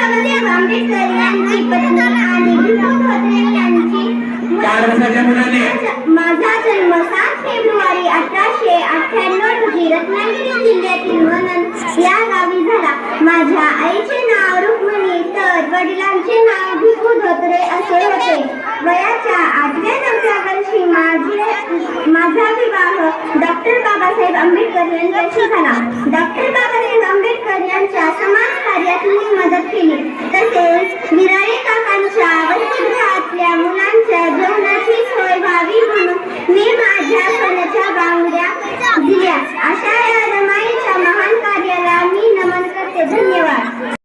बाबासाहेब आंबेडकर यांची पत्नी आणि धोत्रे यांची चार वर्षाच्या मुलाने माझा जन्म सात फेब्रुवारी अठराशे अठ्ठ्याण्णव रोजी रत्नागिरी जिल्ह्यातील मनन या गावी झाला. माझ्या आईचे नाव रुक्मिणी तर वडिलांचे नाव भिकू धोत्रे असे होते. वयाच्या आठव्या नवव्या वर्षी माझे माझा विवाह डॉक्टर बाबासाहेब आंबेडकर यांच्याशी झाला. डॉक्टर बाबासाहेब आंबेडकर यांच्या समाज कार्यात मी मदत केली तसेच विराळे काकांच्या वसतिगृहातल्या मुलांच्या जेवणाची सोय व्हावी म्हणून मी माझ्या सोन्याच्या बांगड्या दिल्या अशा या रमाईच्या महान कार्याला मी नमन करते धन्यवाद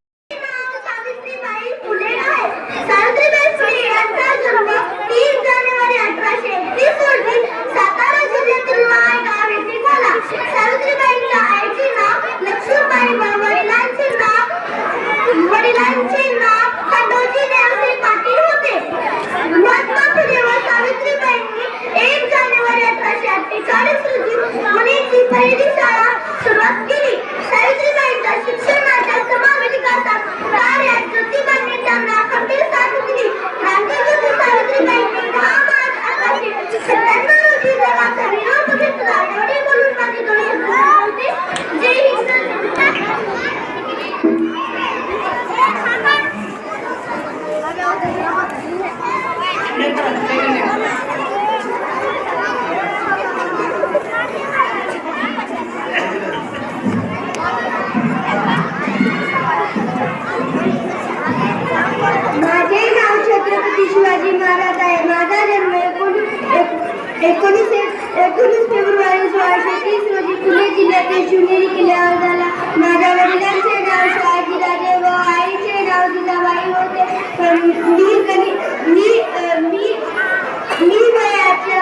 सावित्रीबाई फुले आहे सावित्रीबाई फुले यांचा जन्म तीन जानेवारी अठराशे एकतीस रोजी सातारा जिल्ह्यातील माय गाव येथे झाला सावित्रीबाईंच्या आईचे नाव लक्ष्मीबाई व वडिलांचे नाव वडिलांचे नाव खंडोजी देवसे पाटील होते महात्मा फुले व सावित्रीबाईंनी एक जानेवारी अठराशे अठ्ठेचाळीस रोजी पुण्याची पहिली शाळा सुरुवात केली. सावित्रीबाईंच्या शिक्षणाच्या समाज विकासात कार्यात ज्योतिबांनी त्यांना खंबीर साथ दिली. क्रांतीज्योती सावित्रीबाईंनी दहा मार्च अठराशे सत्त्याण्णव रोजी जगाचा विरोध घेतला. एवढे बोलून माझे दोन शब्द संपवते. जय हिंद माझे नाव छत्रपती शिवाजी महाराज आहे माझा जन्म एकोणीस एक- एकोणीस एकोणीस फेब्रुवारी सोळाशे तीस रोजी पुणे जिल्ह्यातील शिवनेरी किल्ल्यावर झाला माझ्या वडिलांचे नाव शहाजीराजे व आईचे नाव जिजाबाई होते. मी कधी मी मी मी वयाच्या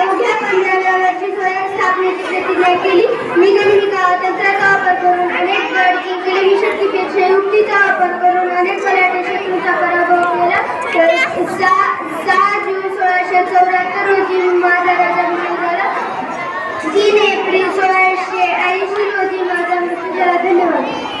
अवघ्या पंधराव्या वर्षी स्वयंस्थापनेची प्रतिज्ञा केली. मी गणित तंत्राचा वापर करून अनेक गड जिंकले मी शक्तीपेक्षा युक्तीचा वापर करून अनेक मराठी शत्रूचा पराभव सहा सहा जून सोळाशे चौऱ्याहत्तर रोजी माझा जन्म झाला. तीन एप्रिल सोळाशे ऐंशी रोजी माझा मृत्यू झाला. धन्यवाद